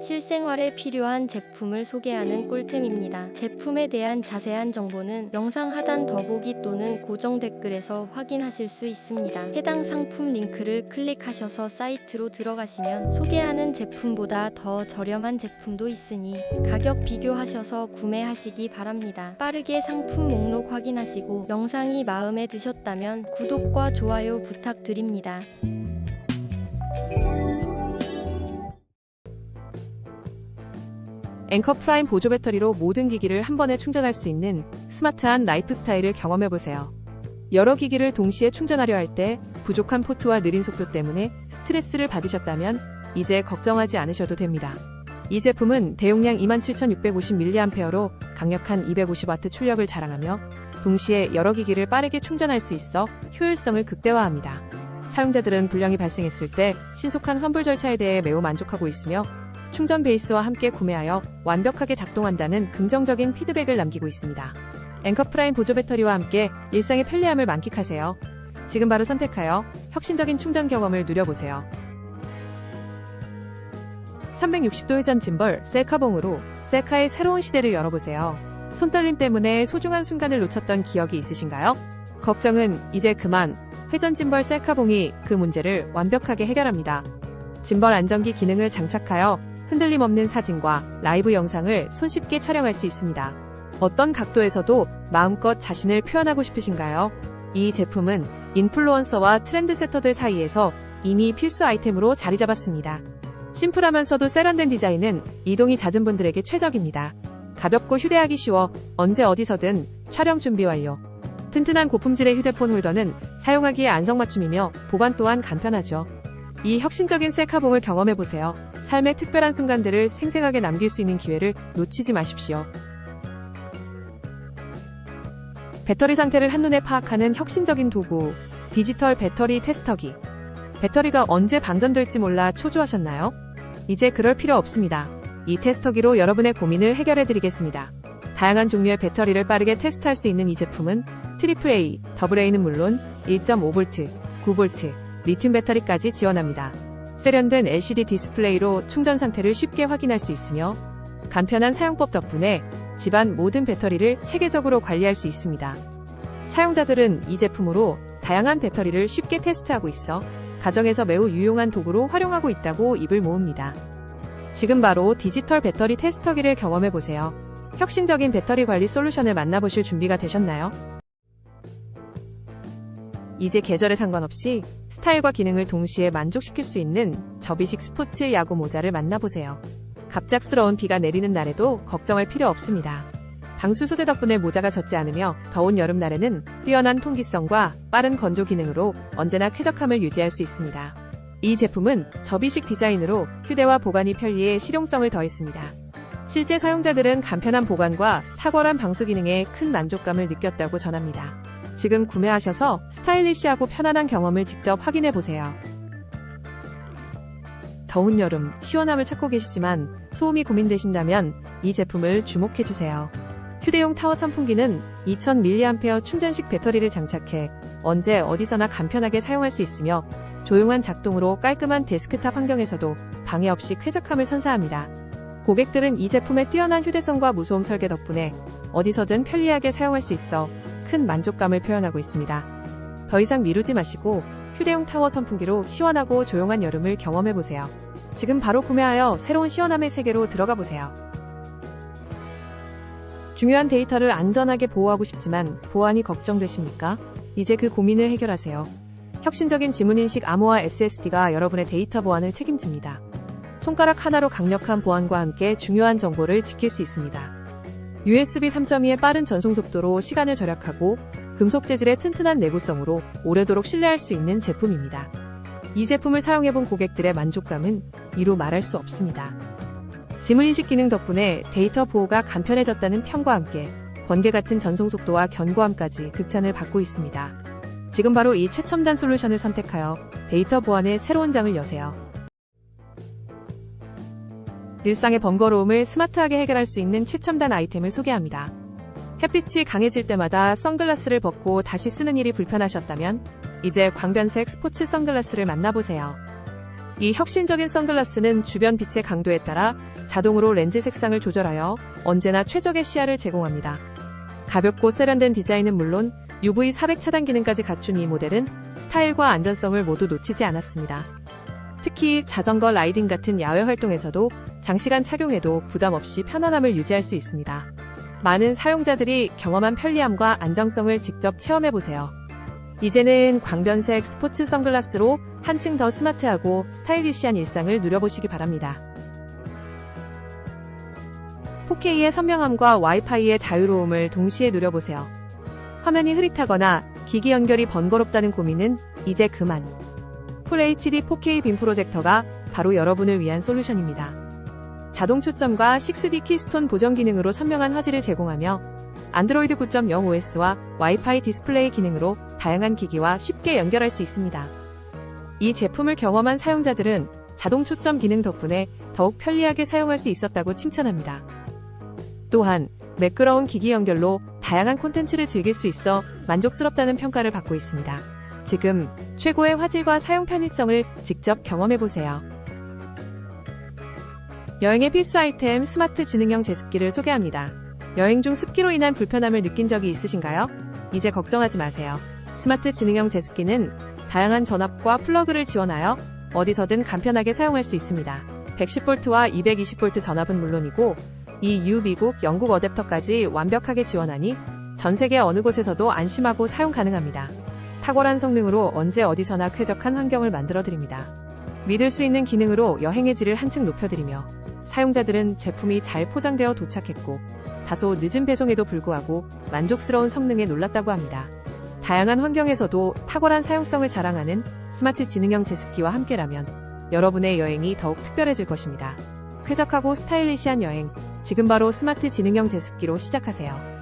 실생활에 필요한 제품을 소개하는 꿀템입니다. 제품에 대한 자세한 정보는 영상 하단 더보기 또는 고정 댓글에서 확인하실 수 있습니다. 해당 상품 링크를 클릭하셔서 사이트로 들어가시면 소개하는 제품보다 더 저렴한 제품도 있으니 가격 비교하셔서 구매하시기 바랍니다. 빠르게 상품 목록 확인하시고 영상이 마음에 드셨다면 구독과 좋아요 부탁드립니다. 앵커 프라임 보조 배터리로 모든 기기를 한 번에 충전할 수 있는 스마트한 라이프 스타일을 경험해보세요. 여러 기기를 동시에 충전하려 할 때 부족한 포트와 느린 속도 때문에 스트레스를 받으셨다면 이제 걱정하지 않으셔도 됩니다. 이 제품은 대용량 27,650mAh로 강력한 250W 출력을 자랑하며 동시에 여러 기기를 빠르게 충전할 수 있어 효율성을 극대화합니다. 사용자들은 불량이 발생했을 때 신속한 환불 절차에 대해 매우 만족하고 있으며 충전 베이스와 함께 구매하여 완벽하게 작동한다는 긍정적인 피드백을 남기고 있습니다. 앵커 프라임 보조 배터리와 함께 일상의 편리함을 만끽하세요. 지금 바로 선택하여 혁신적인 충전 경험을 누려보세요. 360도 회전 짐벌 셀카봉으로 셀카의 새로운 시대를 열어보세요. 손떨림 때문에 소중한 순간을 놓쳤던 기억이 있으신가요? 걱정은 이제 그만. 회전 짐벌 셀카봉이 그 문제를 완벽하게 해결합니다. 짐벌 안정기 기능을 장착하여 흔들림 없는 사진과 라이브 영상을 손쉽게 촬영할 수 있습니다. 어떤 각도에서도 마음껏 자신을 표현하고 싶으신가요? 이 제품은 인플루언서와 트렌드세터들 사이에서 이미 필수 아이템으로 자리 잡았습니다. 심플하면서도 세련된 디자인은 이동이 잦은 분들에게 최적입니다. 가볍고 휴대하기 쉬워 언제 어디서든 촬영 준비 완료. 튼튼한 고품질의 휴대폰 홀더는 사용하기에 안성맞춤이며 보관 또한 간편하죠. 이 혁신적인 셀카봉을 경험해보세요. 삶의 특별한 순간들을 생생하게 남길 수 있는 기회를 놓치지 마십시오. 배터리 상태를 한눈에 파악하는 혁신적인 도구, 디지털 배터리 테스터기. 배터리가 언제 방전될지 몰라 초조하셨나요? 이제 그럴 필요 없습니다. 이 테스터기로 여러분의 고민을 해결해 드리겠습니다. 다양한 종류의 배터리를 빠르게 테스트할 수 있는 이 제품은 트리플 A, 더블 A는 물론 1.5V, 9V, 리튬 배터리까지 지원합니다. 세련된 LCD 디스플레이로 충전 상태를 쉽게 확인할 수 있으며 간편한 사용법 덕분에 집안 모든 배터리를 체계적으로 관리할 수 있습니다. 사용자들은 이 제품으로 다양한 배터리를 쉽게 테스트하고 있어 가정에서 매우 유용한 도구로 활용하고 있다고 입을 모읍니다. 지금 바로 디지털 배터리 테스터기를 경험해 보세요. 혁신적인 배터리 관리 솔루션을 만나보실 준비가 되셨나요? 이제 계절에 상관없이 스타일과 기능을 동시에 만족시킬 수 있는 접이식 스포츠 야구 모자를 만나보세요. 갑작스러운 비가 내리는 날에도 걱정할 필요 없습니다. 방수 소재 덕분에 모자가 젖지 않으며 더운 여름날에는 뛰어난 통기성과 빠른 건조 기능으로 언제나 쾌적함을 유지할 수 있습니다. 이 제품은 접이식 디자인으로 휴대와 보관이 편리해 실용성을 더했습니다. 실제 사용자들은 간편한 보관과 탁월한 방수 기능에 큰 만족감을 느꼈다고 전합니다. 지금 구매하셔서 스타일리시하고 편안한 경험을 직접 확인해 보세요. 더운 여름 시원함을 찾고 계시지만 소음이 고민되신다면 이 제품을 주목해 주세요. 휴대용 타워 선풍기는 2000mAh 충전식 배터리를 장착해 언제 어디서나 간편하게 사용할 수 있으며 조용한 작동으로 깔끔한 데스크탑 환경에서도 방해 없이 쾌적함을 선사합니다. 고객들은 이 제품의 뛰어난 휴대성과 무소음 설계 덕분에 어디서든 편리하게 사용할 수 있어 큰 만족감을 표현하고 있습니다. 더 이상 미루지 마시고 휴대용 타워 선풍기로 시원하고 조용한 여름을 경험해 보세요. 지금 바로 구매하여 새로운 시원함의 세계로 들어가 보세요. 중요한 데이터를 안전하게 보호하고 싶지만 보안이 걱정되십니까? 이제 그 고민을 해결하세요. 혁신적인 지문인식 암호화 SSD가 여러분의 데이터 보안을 책임집니다. 손가락 하나로 강력한 보안과 함께 중요한 정보를 지킬 수 있습니다. USB 3.2의 빠른 전송 속도로 시간을 절약하고 금속 재질의 튼튼한 내구성으로 오래도록 신뢰할 수 있는 제품입니다. 이 제품을 사용해본 고객들의 만족감은 이루 말할 수 없습니다. 지문인식 기능 덕분에 데이터 보호가 간편해졌다는 평과 함께 번개 같은 전송 속도와 견고함까지 극찬을 받고 있습니다. 지금 바로 이 최첨단 솔루션을 선택하여 데이터 보안의 새로운 장을 여세요. 일상의 번거로움을 스마트하게 해결할 수 있는 최첨단 아이템을 소개합니다. 햇빛이 강해질 때마다 선글라스를 벗고 다시 쓰는 일이 불편하셨다면 이제 광변색 스포츠 선글라스를 만나보세요. 이 혁신적인 선글라스는 주변 빛의 강도에 따라 자동으로 렌즈 색상을 조절하여 언제나 최적의 시야를 제공합니다. 가볍고 세련된 디자인은 물론 UV 400 차단 기능까지 갖춘 이 모델은 스타일과 안전성을 모두 놓치지 않았습니다. 특히 자전거 라이딩 같은 야외 활동에서도 장시간 착용해도 부담 없이 편안함을 유지할 수 있습니다. 많은 사용자들이 경험한 편리함과 안정성을 직접 체험해보세요. 이제는 광변색 스포츠 선글라스로 한층 더 스마트하고 스타일리시한 일상을 누려보시기 바랍니다. 4K의 선명함과 와이파이의 자유로움을 동시에 누려보세요. 화면이 흐릿하거나 기기 연결이 번거롭다는 고민은 이제 그만. 풀 HD 4K 빔 프로젝터가 바로 여러분을 위한 솔루션입니다. 자동 초점과 6D 키스톤 보정 기능으로 선명한 화질을 제공하며 안드로이드 9.0 OS와 와이파이 디스플레이 기능으로 다양한 기기와 쉽게 연결할 수 있습니다. 이 제품을 경험한 사용자들은 자동 초점 기능 덕분에 더욱 편리하게 사용할 수 있었다고 칭찬합니다. 또한 매끄러운 기기 연결로 다양한 콘텐츠를 즐길 수 있어 만족스럽다는 평가를 받고 있습니다. 지금 최고의 화질과 사용 편의성을 직접 경험해보세요. 여행의 필수 아이템 스마트 지능형 제습기를 소개합니다. 여행 중 습기로 인한 불편함을 느낀 적이 있으신가요? 이제 걱정하지 마세요. 스마트 지능형 제습기는 다양한 전압과 플러그를 지원하여 어디서든 간편하게 사용할 수 있습니다. 110V와 220V 전압은 물론이고 EU, 미국, 영국 어댑터까지 완벽하게 지원하니 전 세계 어느 곳에서도 안심하고 사용 가능합니다. 탁월한 성능으로 언제 어디서나 쾌적한 환경을 만들어 드립니다. 믿을 수 있는 기능으로 여행의 질을 한층 높여드리며 사용자들은 제품이 잘 포장되어 도착했고 다소 늦은 배송에도 불구하고 만족스러운 성능에 놀랐다고 합니다. 다양한 환경에서도 탁월한 사용성을 자랑하는 스마트 지능형 제습기와 함께라면 여러분의 여행이 더욱 특별해질 것입니다. 쾌적하고 스타일리시한 여행, 지금 바로 스마트 지능형 제습기로 시작하세요.